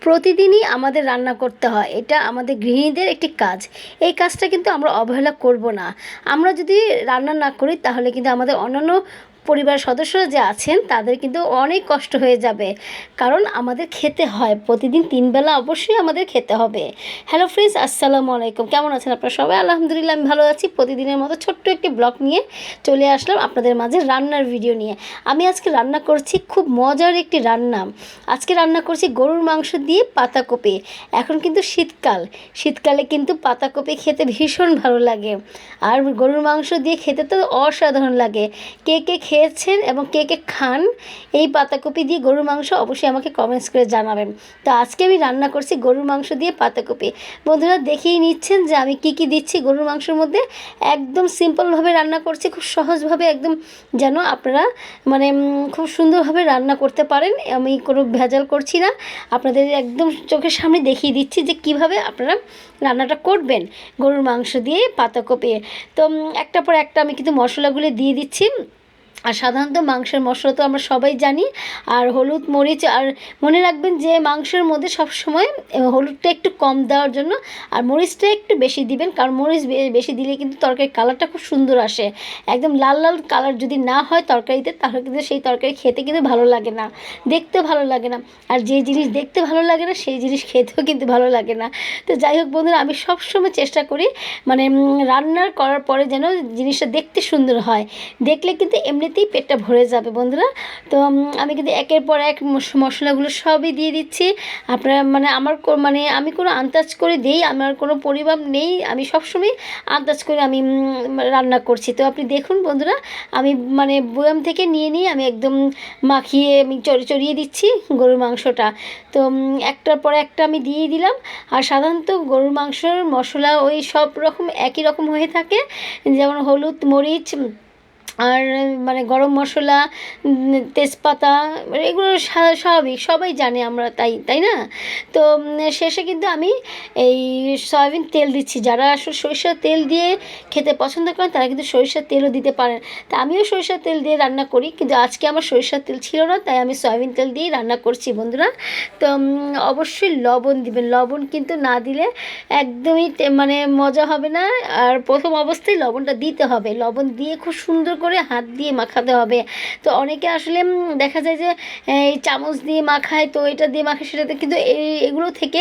প্রতিদিনই আমাদের রান্না করতে হয়। এটা আমাদের গৃহিণীদের একটি কাজ। এই কাজটা কিন্তু আমরা অবহেলা করব না। আমরা যদি রান্না না করি, তাহলে কিন্তু আমাদের অন্যান্য পরিবার সদস্যরা যে আছেন, তাদের কিন্তু অনেক কষ্ট হয়ে যাবে। কারণ আমাদের খেতে হয়, প্রতিদিন তিনবেলা অবশ্যই আমাদের খেতে হবে। হ্যালো ফ্রেন্ডস আসসালামু আলাইকুম। কেমন আছেন আপনারা সবাই? আলহামদুলিল্লাহ, আমি ভালো আছি। প্রতিদিনের মতো ছোট্ট একটি ব্লগ নিয়ে চলে আসলাম আপনাদের মাঝে রান্নার ভিডিও নিয়ে। আমি আজকে রান্না করছি খুব মজার একটি রান্না। আজকে রান্না করছি গরুর মাংস দিয়ে পাতাকপি। এখন কিন্তু শীতকাল। শীতকালে কিন্তু পাতাকপি খেতে ভীষণ ভালো লাগে। আর গরুর মাংস দিয়ে খেতে তো অসাধারণ লাগে। কে কে খেয়েছেন এবং কে কে খান, এই পাতাকপি দিয়ে গরুর মাংস অবশ্যই আমাকে কমেন্টস করে জানাবেন। তো আজকে আমি রান্না করছি গরুর মাংস দিয়ে পাতাকপি। বন্ধুরা দেখেই নিচ্ছেন যে আমি কি কি দিচ্ছি গরুর মাংসের মধ্যে। একদম সিম্পলভাবে রান্না করছি, খুব সহজভাবে একদম যেন আপনারা মানে খুব সুন্দরভাবে রান্না করতে পারেন। আমি কোনো ভেজাল করছি না। আপনাদের একদম চোখের সামনে দেখিয়ে দিচ্ছি যে কীভাবে আপনারা রান্নাটা করবেন গরুর মাংস দিয়ে পাতাকপি। তো একটার পর একটা আমি কিন্তু মশলাগুলো দিয়ে দিচ্ছি। আর সাধারণত মাংসের মশলা তো আমরা সবাই জানি, আর হলুদ মরিচ, আর মনে রাখবেন যে মাংসের মধ্যে সব সময় হলুদটা একটু কম দেওয়ার জন্য, আর মরিচটা একটু বেশি দিবেন, কারণ মরিচ বেশি দিলে কিন্তু তরকারির কালারটা খুব সুন্দর আসে। একদম লাল লাল কালার যদি না হয় তরকারিতে, তাহলে কিন্তু সেই তরকারি খেতে কিন্তু ভালো লাগে না, দেখতে ভালো লাগে না, আর যে জিনিস দেখতে ভালো লাগে না, সেই জিনিস খেতেও কিন্তু ভালো লাগে না। তো যাই হোক বন্ধুরা, আমি সবসময় চেষ্টা করি মানে রান্নার করার পরে যেন জিনিসটা দেখতে সুন্দর হয়, দেখলে কিন্তু এমনিতেই পেটটা ভরে যাবে বন্ধুরা। তো আমি কিন্তু একের পর এক মশ- মশলাগুলো সবই দিয়ে দিচ্ছি। আপনারা মানে আমার মানে আমি কোনো আন্দাজ করে দিই, আমার কোনো পরিমাপ নেই। আমি সবসময় আন্দাজ করে আমি রান্না করছি। তো আপনি দেখুন বন্ধুরা, আমি মানে বয়াম থেকে নিয়ে নিয়ে আমি একদম মাখিয়ে আমি চড়ি চড়িয়ে দিচ্ছি গরুর মাংসটা। তো একটার পর একটা আমি দিয়ে দিলাম। আর সাধারণত গরুর মাংসর মশলা ওই সব রকম একই রকম হয়ে থাকে। যেমন হলুদ, মরিচ আর মানে গরম মশলা তেজপাতা মানে এগুলো স্বা- স্বাভাবিক, সবাই জানে আমরা তাই তাই না? তো শেষে কিন্তু আমি এই সয়াবিন তেল দিচ্ছি। যারা আসলে সরিষার তেল দিয়ে খেতে পছন্দ করেন, তারা কিন্তু সরিষার তেলও দিতে পারেন। তা আমিও সরিষার তেল দিয়ে রান্না করি, কিন্তু আজকে আমার সরিষার তেল ছিল না, তাই আমি সয়াবিন তেল দিয়েই রান্না করছি, বন্ধুরা। তো অবশ্যই লবণ দিবেন। লবণ কিন্তু না দিলে একদমই মানে মজা হবে না। আর প্রথম অবস্থায় লবণটা দিতে হবে। লবণ দিয়ে খুব সুন্দর করে হাত দিয়ে মাখাতে হবে। তো অনেকে আসলে দেখা যায় যে, এই চামচ দিয়ে মাখায়, তো এটা দিয়ে মাখায় সেটাতে কিন্তু এই এগুলো থেকে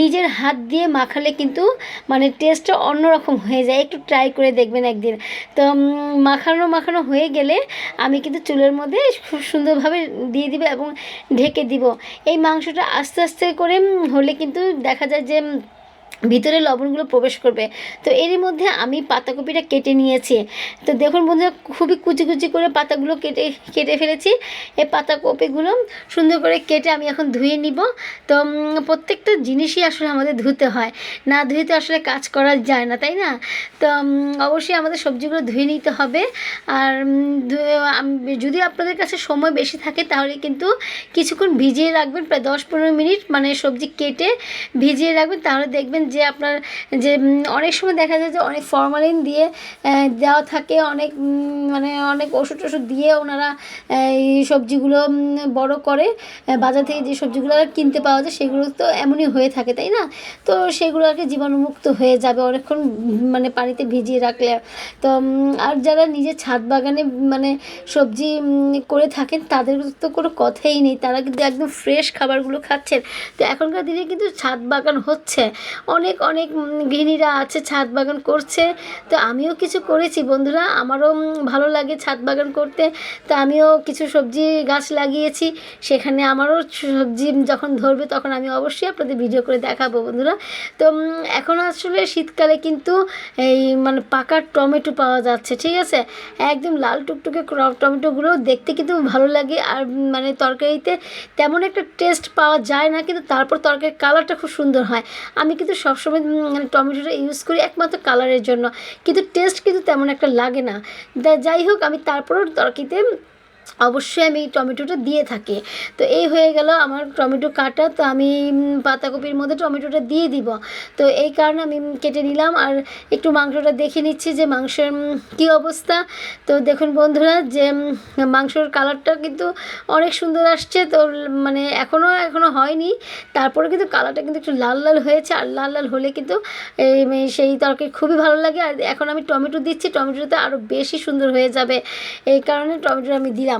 নিজের হাত দিয়ে মাখালে কিন্তু মানে টেস্টটা অন্যরকম হয়ে যায়। একটু ট্রাই করে দেখবেন একদিন। তো মাখানো মাখানো হয়ে গেলে আমি কিন্তু চুলের মধ্যে খুব সুন্দরভাবে দিয়ে দিব এবং ঢেকে দিব। এই মাংসটা আস্তে আস্তে করে হলে কিন্তু দেখা যায় যে ভিতরে লবণগুলো প্রবেশ করবে। তো এরই মধ্যে আমি পাতাকপিটা কেটে নিয়েছি। তো দেখুন বন্ধুরা, খুবই কুচি কুচি করে পাতাগুলো কেটে কেটে ফেলেছি। এই পাতাকপিগুলো সুন্দর করে কেটে আমি এখন ধুয়ে নিব। তো প্রত্যেকটা জিনিসই আসলে আমাদের ধুতে হয়। না ধুয়ে তো আসলে কাজ করা যায় না, তাই না? তো অবশ্যই আমাদের সবজিগুলো ধুয়ে নিতে হবে। আর যদি আপনাদের কাছে সময় বেশি থাকে তাহলে কিন্তু কিছুক্ষণ ভিজিয়ে রাখবেন। প্রায় দশ পনেরো মিনিট মানে সবজি কেটে ভিজিয়ে রাখবেন। তাহলে দেখবেন যে আপনার, যে অনেক সময় দেখা যায় যে অনেক ফরমালিন দিয়ে দেওয়া থাকে, অনেক মানে অনেক ওষুধ টষুধ দিয়ে ওনারা এই সবজিগুলো বড় করে বাজার থেকে যে সবজিগুলো কিনতে পাওয়া যায় সেগুলো তো এমনই হয়ে থাকে, তাই না? তো সেগুলো আর কি জীবাণুমুক্ত হয়ে যাবে অনেকক্ষণ মানে পানিতে ভিজিয়ে রাখলে। তো আর যারা নিজের ছাদ বাগানে মানে সবজি করে থাকেন তাদের তো কোনো কথাই নেই। তারা কিন্তু একদম ফ্রেশ খাবারগুলো খাচ্ছেন। তো এখনকার দিনে কিন্তু ছাদ বাগান হচ্ছে। অনেক অনেক গৃহিণীরা আছে, ছাদ বাগান করছে। তো আমিও কিছু করেছি বন্ধুরা। আমারও ভালো লাগে ছাদ বাগান করতে। তো আমিও কিছু সবজি গাছ লাগিয়েছি। সেখানে আমারও সবজি যখন ধরবে তখন আমি অবশ্যই আপনাদের ভিডিও করে দেখাবো বন্ধুরা। তো এখন আসলে শীতকালে কিন্তু এই মানে পাকা টমেটো পাওয়া যাচ্ছে, ঠিক আছে? একদম লাল টুকটুকে টমেটোগুলো দেখতে কিন্তু ভালো লাগে। আর মানে তরকারিতে তেমন একটা টেস্ট পাওয়া যায় না, কিন্তু তারপর তরকারির কালারটা খুব সুন্দর হয়। আমি কিন্তু সবসময় মানে টমেটোটা ইউজ করি একমাত্র কালারের জন্য। কিন্তু টেস্ট কিন্তু তেমন একটা লাগে না। যাই হোক, আমি তারপরেও তরকারিতে অবশ্যই আমি টমেটোটা দিয়ে থাকি। তো এই হয়ে গেল আমার টমেটো কাটা। তো আমি পাতাকপির মধ্যে টমেটোটা দিয়ে দিব। তো এই কারণে আমি কেটে নিলাম। আর একটু মাংসটা দেখে নিচ্ছি যে মাংসের কী অবস্থা। তো দেখুন বন্ধুরা যে মাংসর কালারটা কিন্তু অনেক সুন্দর আসছে। তো মানে এখনও এখনও হয়নি। তারপরে কিন্তু কালারটা কিন্তু একটু লাল লাল হয়েছে। আর লাল লাল হলে কিন্তু এই সেই তরকারি খুবই ভালো লাগে। আর এখন আমি টমেটো দিচ্ছি। টমেটোতে আরও বেশি সুন্দর হয়ে যাবে। এই কারণে টমেটো আমি দিলাম।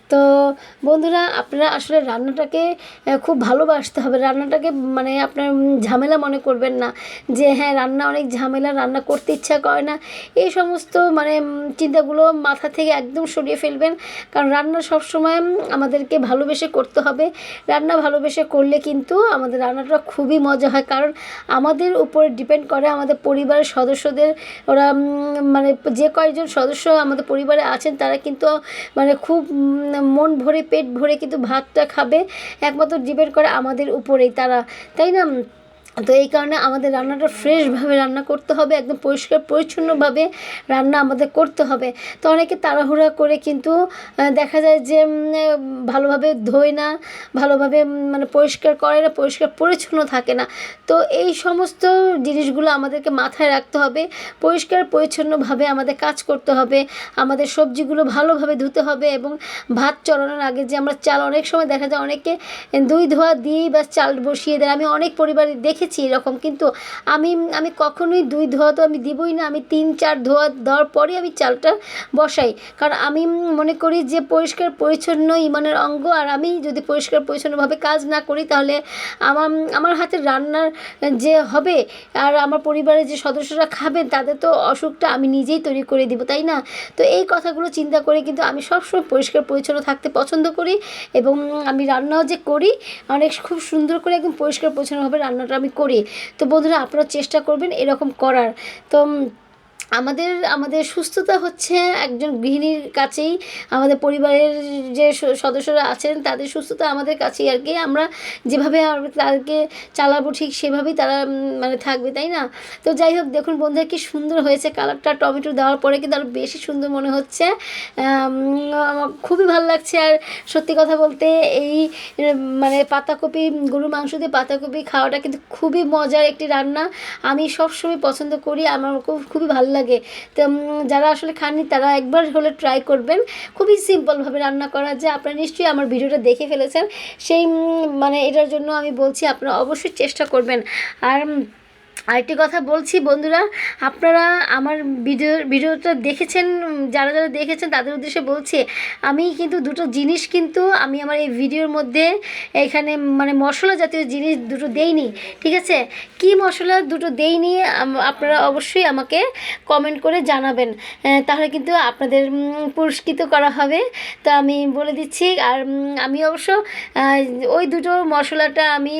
তো বন্ধুরা, আপনারা আসলে রান্নাটাকে খুব ভালোবাসতে হবে। রান্নাটাকে মানে আপনার ঝামেলা মনে করবেন না যে হ্যাঁ রান্না অনেক ঝামেলা, রান্না করতে ইচ্ছা করে না। এই সমস্ত মানে চিন্তাগুলো মাথা থেকে একদম সরিয়ে ফেলবেন। কারণ রান্না সবসময় আমাদেরকে ভালোবেসে করতে হবে। রান্না ভালোবেসে করলে কিন্তু আমাদের রান্নাটা খুবই মজা হয়। কারণ আমাদের উপরে ডিপেন্ড করে আমাদের পরিবারের সদস্যদের। ওরা মানে যে কয়েকজন সদস্য আমাদের পরিবারে আছেন, তারা কিন্তু মানে খুব মন ভরে, পেট ভরে কিন্তু ভাতটা খাবে। একমাত্র ডিপেন্ড করে আমাদের উপরেই তারা। তাই না? তো এই কারণে আমাদের রান্নাটা ফ্রেশভাবে রান্না করতে হবে, একদম পরিষ্কার, পরিচ্ছন্নভাবে রান্না আমাদের করতে হবে। তো অনেকে তাড়াহুড়া করে কিন্তু দেখা যায় যে ভালোভাবে ধোয় না, ভালোভাবে মানে পরিষ্কার করে না, পরিষ্কার পরিচ্ছন্ন থাকে না। তো এই সমস্ত জিনিসগুলো আমাদেরকে মাথায় রাখতে হবে, পরিষ্কার, পরিচ্ছন্নভাবে আমাদের কাজ করতে হবে, আমাদের সবজিগুলো ভালোভাবে ধুতে হবে এবং ভাত চড়ানোর আগে যে আমরা চাল, অনেক সময় দেখা যায় অনেকে দুই ধোয়া দিয়েই বা চাল বসিয়ে দেয়। আমি অনেক পরিবারে দেখেছি এরকম, কিন্তু আমি আমি কখনোই দুই ধোয়া তো আমি দিবই না, আমি তিন, চার ধোয়া দেওয়ার পরে আমি চালটা বসাই। কারণ আমি মনে করি যে পরিষ্কার, পরিচ্ছন্ন ইমানের অঙ্গ, আর আমি যদি পরিষ্কার, পরিচ্ছন্নভাবে কাজ না করি তাহলে আমার আমার হাতের রান্নার যে হবে, আর আমার পরিবারের যে সদস্যরা খাবেন, তাদের তো অসুখটা আমি নিজেই তৈরি করে দিব, তাই না? তো এই কথাগুলো চিন্তা করে কিন্তু আমি সবসময় পরিষ্কার, পরিচ্ছন্ন থাকতে পছন্দ করি, এবং আমি রান্নাও যে করি, অনেক খুব সুন্দর করে একদম পরিষ্কার, পরিচ্ছন্নভাবে রান্নাটা আমি করি। তো বন্ধুরা আপনারা চেষ্টা করবেন এরকম করার। তো আমাদের আমাদের সুস্থতা হচ্ছে একজন গৃহিণীর কাছেই। আমাদের পরিবারের যে সদস্যরা আছেন, তাদের সুস্থতা আমাদের কাছেই আর কি। আমরা যেভাবে তাদেরকে চালাবো ঠিক সেভাবেই তারা মানে থাকবে, তাই না? তো যাই হোক, দেখুন বন্ধুরা, কি সুন্দর হয়েছে কালারটা। টমেটো দেওয়ার পরে কিন্তু আরও বেশি সুন্দর মনে হচ্ছে। খুবই ভালো লাগছে। আর সত্যি কথা বলতে এই মানে পাতাকপি, গরুর মাংস দিয়ে পাতাকপি খাওয়াটা কিন্তু খুবই মজার একটি রান্না। আমি সবসময় পছন্দ করি। আমার খুব, খুবই ভালো লাগে। তো যারা আসলে খাননি, তারা একবার হলে ট্রাই করবেন। খুবই সিম্পলভাবে রান্না করা যায় আপনারা নিশ্চয়ই আমার ভিডিওটা দেখে ফেলেছেন। সেই মানে এটার জন্য আমি বলছি, আপনারা অবশ্যই চেষ্টা করবেন। আর আরেকটি কথা বলছি, বন্ধুরা, আপনারা আমার ভিডিও, ভিডিওটা দেখেছেন, যারা যারা দেখেছেন তাদের উদ্দেশ্যে বলছি, আমি কিন্তু দুটো জিনিস কিন্তু আমি আমার এই ভিডিওর মধ্যে এখানে মানে মশলা জাতীয় জিনিস দুটো দেইনি, ঠিক আছে? কি মশলা দুটো দেইনি আপনারা অবশ্যই আমাকে কমেন্ট করে জানাবেন। তাহলে কিন্তু আপনাদের পুরস্কৃত করা হবে। তো আমি বলে দিচ্ছি, আর আমি অবশ্য ওই দুটো মশলাটা আমি